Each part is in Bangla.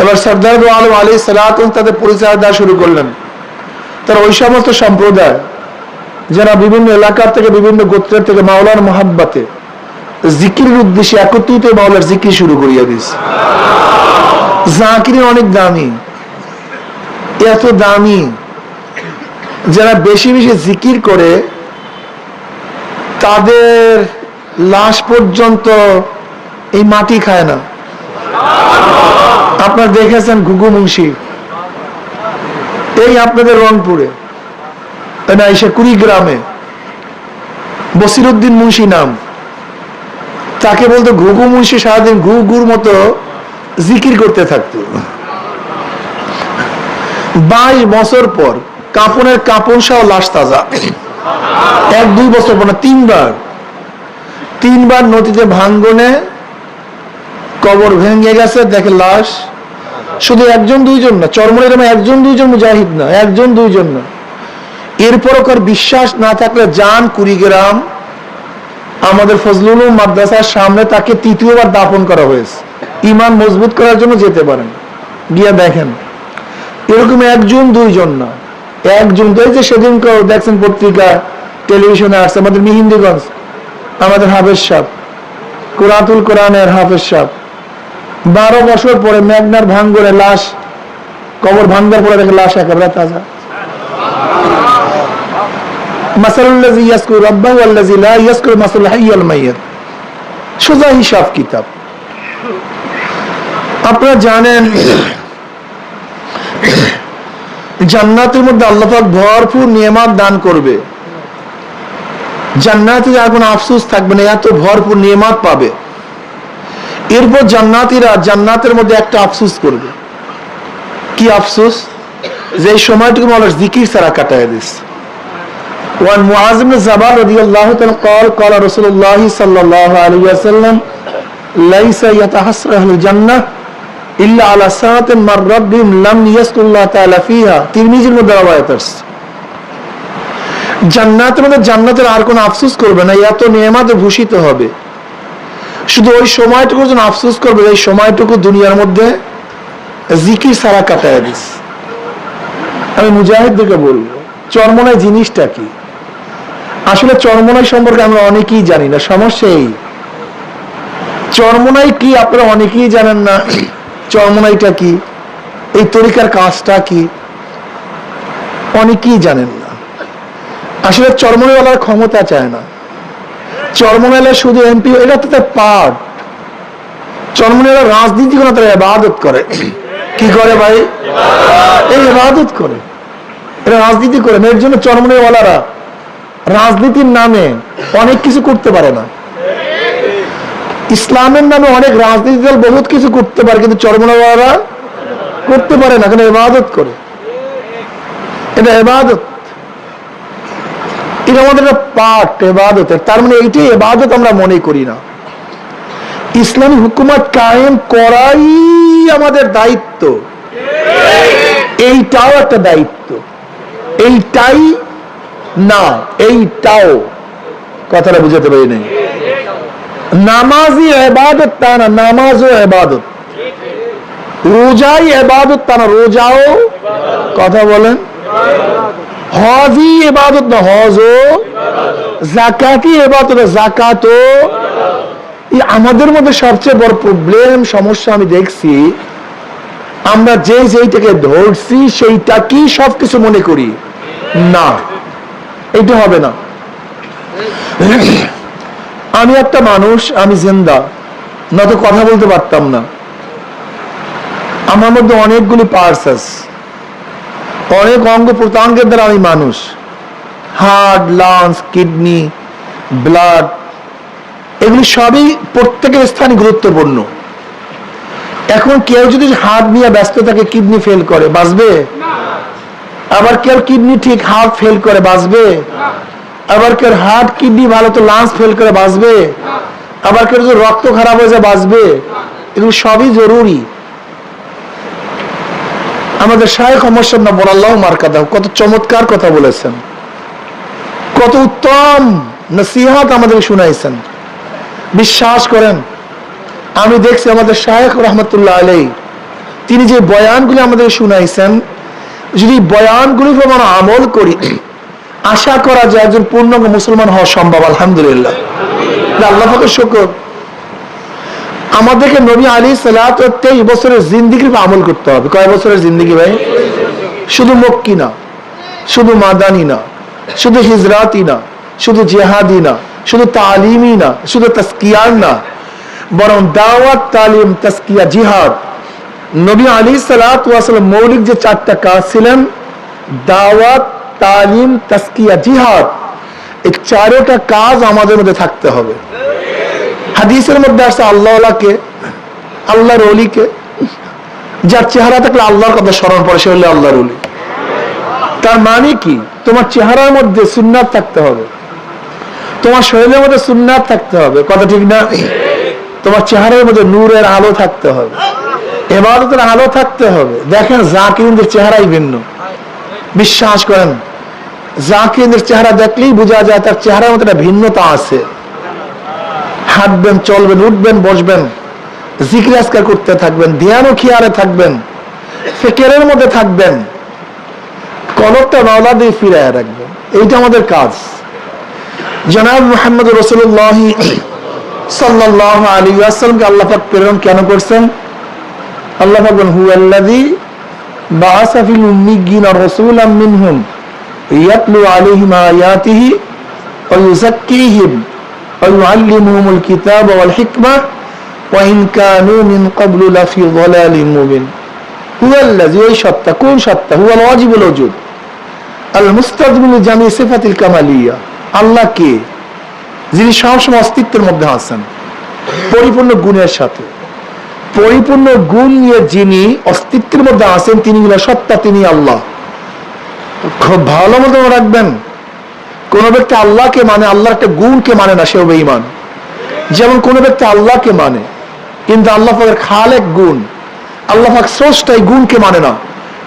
এবার সর্দার আলম আলী সালাতুন তাদের পরিচয় দেওয়া শুরু করলেন। তারা ওই সমস্ত সম্প্রদায় যারা বিভিন্ন এলাকার থেকে, বিভিন্ন গোত্রের থেকে মাওলার মহাব্বাতে জিকির উদ্দেশ্যে একত্রিত মাওলার জিকির শুরু করিয়া দিস জাকির অনেক দামি। এত দামি, যারা বেশি বেশি জিকির করে, তাদের লাশ পর্যন্ত এই মাটি খায় না। আপনারা দেখেছেন ঘুঘু মুন্সি। এই আপনাদের রংপুরে। না এসে কুড়িগ্রামে। বসিরুদ্দিন মুন্সি নাম। তাকে বলতো ঘুঘু মুন্সি সারাদিন ঘু ঘুর মতো জিকির করতে থাকতো। বাইশ বছর পর কাপনের কাপন সহ লাশ তাজা। এক দুই বছর পর না, তিনবার। তিনবার নদীতে ভাঙ্গনে কবর ভেঙে গেছে, দেখে লাশ শুধু একজন, দুইজন না চরমনের একজন, দুইজন মুজাহিদ না, একজন, দুইজন না। এরপর ওর বিশ্বাস না থাকলে যান কুড়িগ্রাম, আমাদের ফজলুল মাদ্রাসার সামনে তাকে তৃতীয়বার দাপন করা হয়েছে। ইমান মজবুত করার জন্য যেতে পারেন। গিয়া দেখেন। এরকম একজন, দুইজন না। একজন তো যে সেদিন দেখছেন পত্রিকা, টেলিভিশনে আসছে, আমাদের মিহিন্দিগঞ্জ, আমাদের হাফেজ সাহ কোরআতুল কোরআনের হাফেজ সাহ বারো বছর পরে মেঘনার ভাঙ্গরে লাশ, কবর ভাঙ্গার পরে দেখে লাশ একেবারে তাজা। সোজা হিসাব কিতাব। আপনারা জানেন, জান্নাতের মধ্যে আল্লাহ পাক ভরপুর নিয়ামত দান করবে। জান্নাতে আর কোনো আফসোস থাকবে না, এত ভরপুর নিয়ামত পাবে। এরপর জান্নাতিরা জান্নাতের মধ্যে একটা আফসোস করবে কি আফসোস যে এই সময়টুকু মানুষ জিকির ছাড়া কাটায় দিস وعن معاذ بن جبل رضي الله تعالى قال قال رسول الله صلى الله عليه وسلم ليس يتحسر أهل الجنة إلا على ساعة من ربهم لم يذكر الله تعالى فيها তিরমিজির মধ্যে রওয়ায়াত আসছে জান্নাতের মধ্যে জান্নাতের আর কোনো আফসোস করবে না এত নিয়ামতে ভূষিত হবে শুধু ওই সময়টুকু যেন আফসোস করবে এই সময়টুকু দুনিয়ার মধ্যে জিকির সারা কাটায় দিস। আমি মুজাহিদদেরকে বলব, চরমনায় জিনিসটা কি? আসলে চরমনাই সম্পর্কে আমরা অনেকেই জানি না, সমস্যা এই। চরমনাই কি আপনারা অনেকেই জানেন না, চরমনাইটা কি? এই তরিকার কাজটা কি? অনেকেই জানেন না। আসলে চরমনাইওয়ালার ক্ষমতা চায় না। চরমনাইলে শুধু এমপি এটা তো তার পার্ট। চরমনাইলা রাজনীতি করে তারা এবাদত করে। কি করে ভাই? এই এবাদত করে। এরা রাজনীতি করে, এর জন্য চরমনাইওয়ালারা রাজনীতির নামে অনেক কিছু করতে পারে না। ইসলামের নামে অনেক রাজনীতি দল বহুত কিছু করতে পারে, কিন্তু চরমনাওয়ালারা করতে পারে না, কেন এবাদত করে? এটা এবাদত এটা আমাদের পার্ট এবাদতের তার মানে এইটাই এবাদত আমরা মনে করি না। ইসলামী হুকুমত কায়েম করাই আমাদের দায়িত্ব। এইটাও একটা দায়িত্ব। এইটাই না, এইটাও। কথাটা বুঝাতে পারি নাই। নামাজই এবাদত, তা না, নামাজও এবাদত। রোজাই এবাদত, তা না, রোজাও কথা বলেন। হজই এবাদত না হজও জাকাতি এবাদত জাকাতও এই আমাদের মধ্যে সবচেয়ে বড় প্রবলেম সমস্যা আমি দেখছি, আমরা যে যেইটাকে ধরছি, সেইটা কি সবকিছু মনে করি? না, এটা হবে না। আমি একটা মানুষ, আমি জিন্দা, না তো কথা বলতে পারতাম না। আমার মধ্যে অনেকগুলি পার্টস আছে। অনেক অঙ্গ প্রত্যঙ্গের দ্বারা আমি মানুষ। হার্ট লাংস কিডনি ব্লাড এগুলি সবই প্রত্যেকের স্থানে গুরুত্বপূর্ণ। এখন কেউ যদি হার্ট নিয়ে ব্যস্ত থাকে কিডনি ফেল করে, বাঁচবে? আবার কেউ কিডনি ঠিক হার্ট ফেল করে, বাঁচবে? আবার কেউ হার্ট কিডনি ভালো তো লাংস ফেল করে, বাঁচবে? আবার কেউ যদি রক্ত খারাপ হয়ে যায়, বাঁচবে? এগুলো সবই জরুরি। আমাদের শাহেখ অমর না বলাল্লাহ মার্কা দাও কত চমৎকার কথা বলেছেন। কত উত্তম নসিহাত আমাদের শুনাইছেন। বিশ্বাস করেন, আমি দেখছি আমাদের শাহেখ রহমতুল্লাহ আলাই তিনি যে বয়ানগুলি আমাদের শুনাইছেন, যদি বয়ানগুলি আমরা আমল করি, আশা করা যায় একজন পূর্ণাঙ্গ মুসলমান হওয়া সম্ভব, আলহামদুলিল্লাহ। আল্লাহ পাকের শুকর। আমাদেরকে নবী আলী সালাত তেইশ বছরের জিন্দিগির আমল করতে হবে। কয় বছরের জিন্দিগি ভাই? শুধু মক্কি না, শুধু মাদানি না, শুধু হিজরাতি না, শুধু জেহাদি না, শুধু তালিমি না, শুধু তাস্কিয়ার না, বরং দাওয়াত, তালিম, তাস্কিয়া, জিহাদ। নবী আলী সালাম মৌলিক যে চারটা কাজ ছিলেন, দাওয়াত, তালিম, তাস্কিয়া, জিহাদ, এই চারোটা কাজ আমাদের মধ্যে থাকতে হবে। হাদিসের মধ্যে আসছে আল্লাহকে আল্লাহর অলিকে যার চেহারা থাকলে আল্লাহর কথা স্মরণ পড়ে সে হলে আল্লাহর অলি তার মানে কি? তোমার চেহারার মধ্যে সুন্নাত থাকতে হবে। তোমার শরীরের মধ্যে সুন্নাত থাকতে হবে। কথা ঠিক না? তোমার চেহারার মধ্যে নূরের আলো থাকতে হবে। এবাদতের আলো থাকতে হবে। দেখেন জাকিরদের চেহারাই ভিন্ন। বিশ্বাস করেন জাকিরদের চেহারা দেখলেই বোঝা যায় তার চেহারার মধ্যে একটা ভিন্নতা আছে। হাঁটবেন, চলবেন, উঠবেন, বসবেন, জিকির আজকার করতে থাকবেন ধ্যান ও খেয়ালে থাকবেন, ফেকেরের মধ্যে থাকবেন কলকটা নওলা দিয়ে ফিরাইয়া রাখবেন। এইটা আমাদের কাজ। জনাব মোহাম্মদ রসুল্লাহ সাল্লাহ আলী আসসালামকে আল্লাহাক প্রেরণ কেন করছেন? আল্লাহ বলেন হু আল্লাযী বাআসা ফিল উম্মিয়িনা রাসূলাম মিনহুম ইয়াতলু আলাইহিম আয়াতিহি ওয়া ইউযাক্কিহিম। ওয়াল হিকমা ওয়া ইন কানু মিন ক্বাবলু লাফি যালালিম মুবিন হুয়া আল্লাযী ওই সত্তা কোন সত্তা ওয়াজিবুল ওজুদ আল মুস্তাদমিল জামি সিফাতিল কামালিয়া আল্লাহ কে? যিনি সবসময় অস্তিত্বের মধ্যে আছেন, পরিপূর্ণ গুণের সাথে। পরিপূর্ণ গুণ নিয়ে যিনি অস্তিত্বের মধ্যে আছেন, তিনি সত্তা, তিনি আল্লাহ। খুব ভালো মতো রাখবেন। কোন ব্যক্তি আল্লাহকে মানে আল্লাহর একটা গুণকে মানে না সেও বেঈমান। যেমন কোন ব্যক্তি আল্লাহকে মানে কিন্তু আল্লাহ পাকের খালেক গুণ আল্লাহ পাক স্রষ্টা এই গুণকে মানে না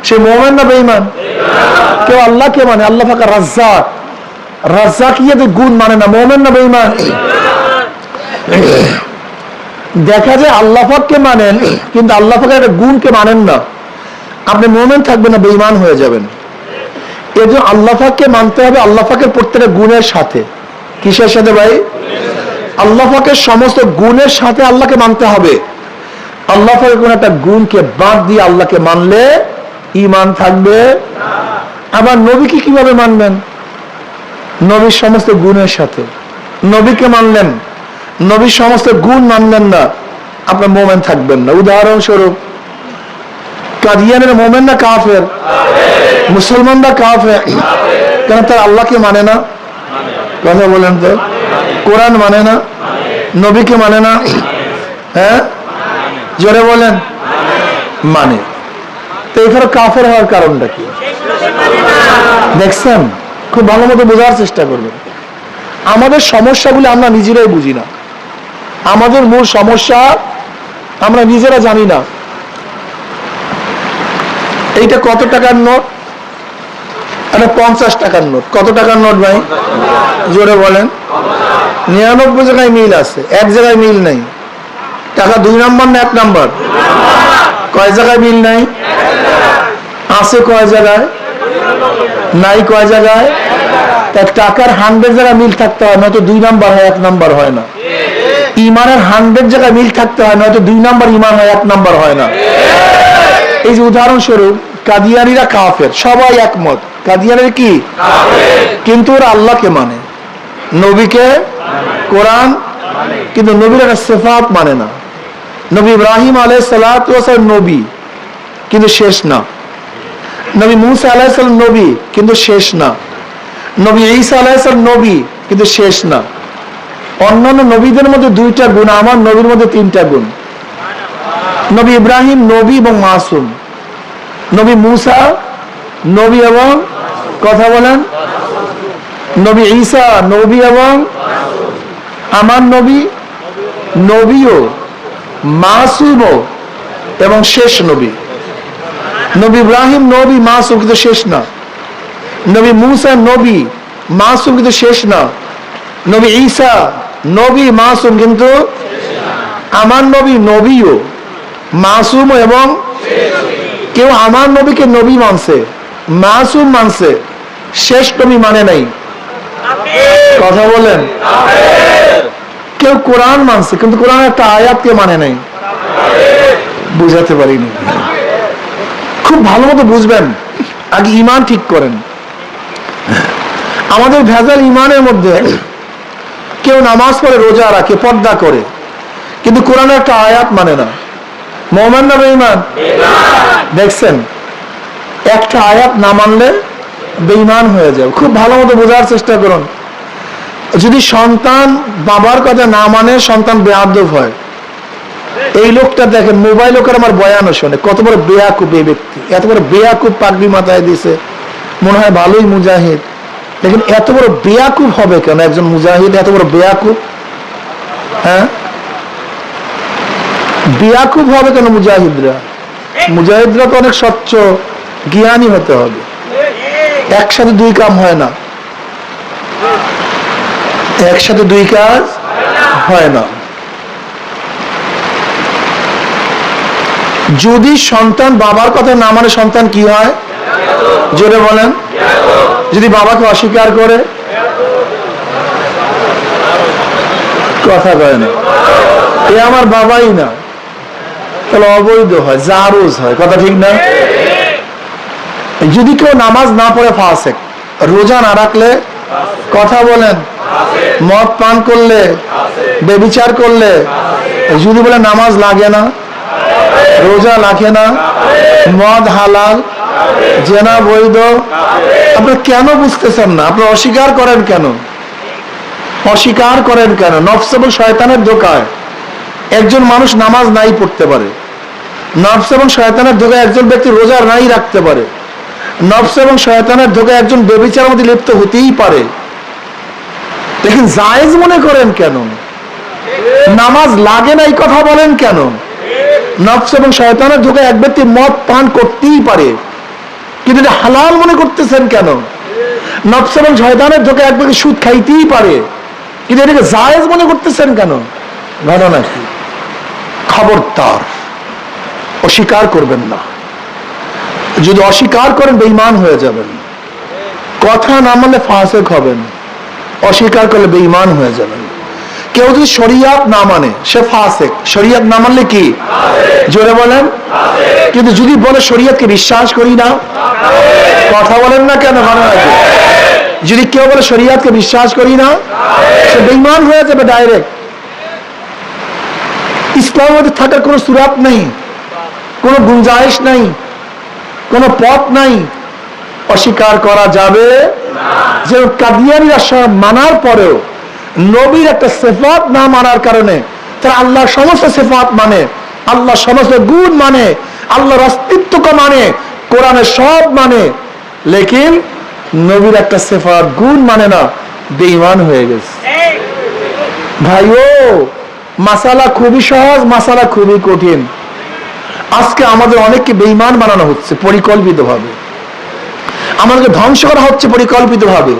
সে মোমেন না বেঈমান? কেউ আল্লাহকে মানে আল্লাহ পাক রাজ্জাক রাজ্জাক ইয়াদের গুণ মানে না মোমেন না বেঈমান? দেখা যায় আল্লাহ পাককে মানেন কিন্তু আল্লাহ পাকের একটা গুণকে মানেন না। আপনি মোমেন থাকবেন না বেঈমান হয়ে যাবেন। এই জন্য আল্লাহ পাককে মানতে হবে আল্লাফাকের প্রত্যেকটা গুণের সাথে। কিসের সাথে ভাই? আল্লাহ পাকের সমস্ত গুণের সাথে আল্লাহকে মানতে হবে। আল্লাহ কোন একটা গুণকে বাদ দিয়ে আল্লাহকে মানলে ইমান থাকবে। আবার নবীকে কীভাবে মানবেন? নবীর সমস্ত গুণের সাথে। নবীকে মানলেন, নবীর সমস্ত গুণ মানলেন না, আপনার মোমেন থাকবেন না। উদাহরণস্বরূপ, কাদিয়ানের মোমেন না কাফের? মুসলমানরা কাফের। কেন তার আল্লাহকে মানে না? কথা বলেন তো। কোরআন মানে না? নবীকে মানে না? হ্যাঁ? জোরে বলেন। মানে। তো এখানে কাফের হওয়ার কারণটা কি? দেখছেন? খুব ভালো মতো বোঝার চেষ্টা করবেন। আমাদের সমস্যাগুলি আমরা নিজেরাই বুঝি না। আমাদের মূল সমস্যা আমরা নিজেরা জানি না। এইটা কত টাকার নোট? এটা পঞ্চাশ টাকার নোট। কত টাকার নোট ভাই? জোরে বলেন। নিরানব্বই জায়গায় মিল আছে, এক জায়গায় মিল নেই। টাকা দুই নাম্বার না এক নাম্বার? কয় জায়গায় মিল নাই? আছে কয় জায়গায়? নাই কয় জায়গায়? তা টাকার হান্ড্রেড জায়গায় মিল থাকতে হয়, নয়তো দুই নাম্বার হয়, এক নাম্বার হয় না। ইমানের হান্ড্রেড জায়গায় মিল থাকতে হয়, নয়তো দুই নাম্বার ইমান হয়, এক নাম্বার হয় না। এই যে উদাহরণস্বরূপ, কাদিয়ানিরা কাফের, সবাই একমত। কাদিয়ানের কি? কিন্তু ওরা আল্লাহকে মানে। নবীকে কোরআন কিন্তু নবীর একটা সেফাত মানে না। নবী ইব্রাহিম আলাই সালাম নবী কিন্তু শেষ না। নবী মুসা আলাহিসাল্লাম নবী কিন্তু শেষ না। নবী ঈসা আলাহিসাল্লাম নবী কিন্তু শেষ না। অন্যান্য নবীদের মধ্যে দুইটা গুণ আমার নবীর মধ্যে তিনটা গুণ। নবী ইব্রাহিম নবী এবং মাসুম। নবী মুসা নবী এবং কথা বলেন। নবী ঈসা, নবী এবং আমার নবী, নবীও মাসুম এবং শেষ নবী। নবী ইব্রাহিম নবী, মাসুম কিন্তু শেষ না। নবী মুসা নবী, মাসুম কিন্তু শেষ না। নবী ঈসা নবী, মাসুম কিন্তু আমার নবী, নবীও মাসুম এবং কেউ আমার নবীকে নবী মানছে। মাসুম মানছে শেষ নবী মানে নাই। কথা বলেন। কেউ কোরআন মানছে কিন্তু কোরআন একটা আয়াতকে মানে নাই। বুঝাতে পারিনি। খুব ভালো মতো বুঝবেন আগে ইমান ঠিক করেন। আমাদের ভেজাল ইমানের মধ্যে কেউ নামাজ পড়ে রোজা রাখে পর্দা করে কিন্তু কোরআন একটা আয়াত মানে না। মোহাম্মদ না বেঈমান দেখছেন? একটা আয়াত না মানলে বেঈমান হয়ে যাবে। খুব ভালো মতো বোঝার চেষ্টা করুন। যদি সন্তান বাবার কথা না মানে সন্তান বেয়াদব হয়। এই লোকটা দেখেন, মোবাইল ওকে আমার বয়ানও শোনে। কত বড় বেয়াকুব এই ব্যক্তি। এত বড় বেয়াকুব পাগড়ি মাথায় দিছে। মনে হয় ভালোই মুজাহিদ। দেখেন, এত বড় বেয়াকুব হবে কেন? একজন মুজাহিদ এত বড় বেয়াকুব হ্যাঁ? বেয়াকুব হবে কেন মুজাহিদরা? মুজাহিদরা তো অনেক স্বচ্ছ। জ্ঞানী হতে হবে। একসাথে দুই কাম হয় না। একসাথে দুই কাজ হয় না। যদি সন্তান বাবার কথা না মানে সন্তান কি হয়? জোরে বলেন। যদি বাবাকে অস্বীকার করে, কথা কয় না। এ আমার বাবাই না। তাহলে অবৈধ হয়, জারুজ হয়। কথা ঠিক না? যদি কেউ নামাজ না পড়ে ফাসেক, রোজা না রাখলে কথা বলেন। মদ পান করলে, বেবিচার করলে, যদি বলে নামাজ লাগে না, রোজা লাগে না, মদ হালাল, জেনা বৈধ, আপনি কেন বুঝতেছেন না? আপনি অস্বীকার করেন কেন? অস্বীকার করেন কেন? নফস শয়তানের ধোকায় একজন মানুষ নামাজ নাই পড়তে পারে। নফস এবং শয়তানের ধোকায় একজন ব্যক্তি রোজা নাই রাখতে পারে। নফস এবং শয়তানের ধোকায় একজন বেবিচার মধ্যে লিপ্ত হতেই পারে। দেখেন, জায়েজ মনে করেন কেন? নামাজ লাগে না এই কথা বলেন কেন? নফস এবং শয়তানের ধোকায় এক ব্যক্তি মদ পান করতেই পারে। কিন্তু এটা হালাল মনে করতেছেন কেন? নফস এবং শয়তানের ধোকায় এক ব্যক্তি সুদ খাইতেই পারে। কিন্তু এটাকে জায়েজ মনে করতেছেন কেন? ঘটনা কি? খবরদার, অস্বীকার করবেন না। যদি অস্বীকার করেন বেঈমান হয়ে যাবেন। কথা না মানলে ফাসেক হবেন। অস্বীকার করলে বেঈমান হয়ে যাবেন। কেউ যদি শরিয়াত না মানে সে ফাসেক। শরিয়াত না মানলে কি? জোরে বলেন। কিন্তু যদি বলে শরিয়াতকে বিশ্বাস করি না কথা বলেন না কেন ভালো লাগে যদি কেউ বলে শরিয়াতকে বিশ্বাস করি না সে বেঈমান হয়ে যাবে ডাইরেক্ট। ইসলামের মধ্যে থাকার কোনো সুরাত নেই। কোনো গুঞ্জাইশ নাই। কোনো পথ নাই। অস্বীকার করা যাবে যে কাদিয়ানিরা মানার পরেও নবীর একটা সেফাত না মানার কারণে তারা আল্লাহর সমস্ত সেফাত মানে আল্লাহ সমস্ত গুণ মানে আল্লাহর অস্তিত্বকে মানে কোরআনের সব মানে। লেকিন নবীর একটা সেফাত গুণ মানে না, বেঈমান হয়ে গেছে। ভাইও, মাসালা খুবই সহজ, মাসালা খুবই কঠিন। আজকে আমাদের অনেককে বেঈমান বানানো হচ্ছে পরিকল্পিত ভাবে আমাদেরকে ধ্বংস করা হচ্ছে পরিকল্পিত ভাবে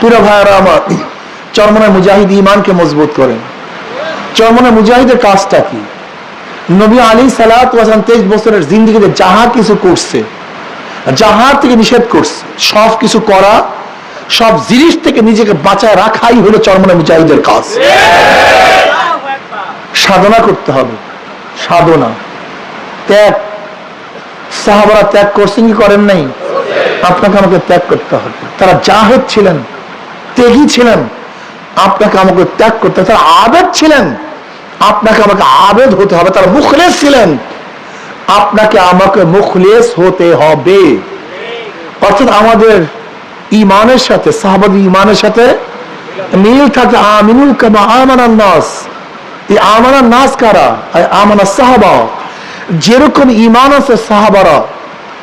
পুরো ভাইয়ারা আমার চরমনা মুজাহিদ ইমানকে মজবুত করেন। চরমনা মুজাহিদের কাজটা কি? নবী আলী তেইশ বছরের জিন্দিগিতে যাহা কিছু করছে যাহার থেকে নিষেধ করছে সব কিছু করা সব জিনিস থেকে নিজেকে বাঁচায় রাখাই হলো চরমনা মুজাহিদের কাজ। সাধনা করতে হবে। সাধনা। ত্যাগ। সাহাবারা ত্যাগ করছেন কি করেন নাই? আপনাকে আমাকে ত্যাগ করতে হবে। তারা জাহেদ ছিলেন, ত্যাগী ছিলেন। আপনাকে আমাকে ত্যাগ করতে হবে। তারা আবেদ ছিলেন। আপনাকে আমাকে আবেদ হতে হবে। তারা মুখলেস ছিলেন। আপনাকে আমাকে মুখলেস হতে হবে। অর্থাৎ আমাদের ইমানের সাথে সাহাবাদ ইমানের সাথে মিল থাকে। আমিনুল কামা আমানান নাস। এই আমানার নাস কারা? আমানা সাহাবা। যেরকম ইমান আছে সাহাবারা,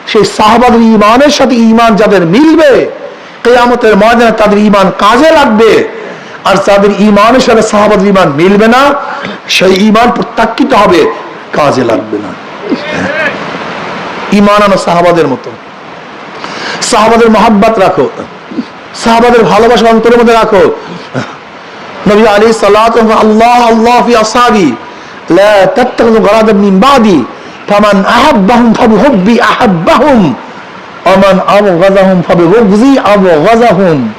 সেই সাহাবাদের ইমানের সাথে ইমান যাদের মিলবে, কেয়ামতের ময়দানে তাদের ইমান কাজে লাগবে। আর যাদের ইমানের সাথে সাহাবাদের ইমান মিলবে না, সেই ইমান প্রত্যাখ্যিত হবে, কাজে লাগবে না। ইমান আনো সাহাবাদের মতো। সাহাবাদের মহাব্বাত রাখো। সাহাবাদের ভালোবাসা অন্তরের মধ্যে রাখো। নবী আলী সাল্লাহ আল্লাহ আল্লাহ ফি আসহাবি ফাবিবুগযি আবগাযাহুম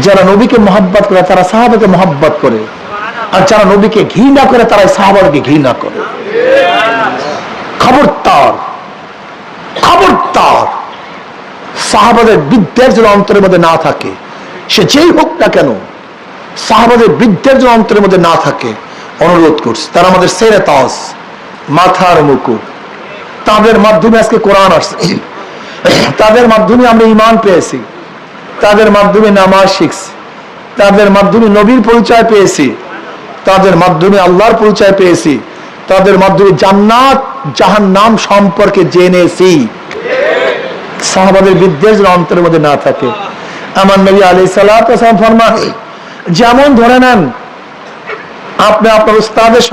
যারা নবীকে মহাব্বত করে, তারা সাহাবাকে মহাব্বত করে। আর যারা নবীকে ঘৃণা করে তারা সাহাবাকে ঘৃণা করে। খবরদার খবরদার। সাহাবাদের বিদ্যের যেন অন্তরের মধ্যে না থাকে। সে যেই হোক না কেন, সাহাবাদের বিদ্যের যেন অন্তরের মধ্যে না থাকে। অনুরোধ করছে। তারা আমাদের সেরে তাস মাথার মুকুট। তাদের মাধ্যমে আজকে কোরআন আসছে। তাদের মাধ্যমে আমরা ইমান পেয়েছি। তাদের মাধ্যমে নামাজ শিখছি। তাদের মাধ্যমে নবীর পরিচয় পেয়েছি। তাদের মাধ্যমে আল্লাহর পরিচয় পেয়েছি। তাদের মাধ্যমে জান্নাত জাহান নাম সম্পর্কে জেনেছি। সাহাবাদের বিদ্বেষ অন্তরের মধ্যে না থাকে। আমার নবী আলী সাল্লাহ যেমন ধরে নেন আপনি আপনার উস্তাদের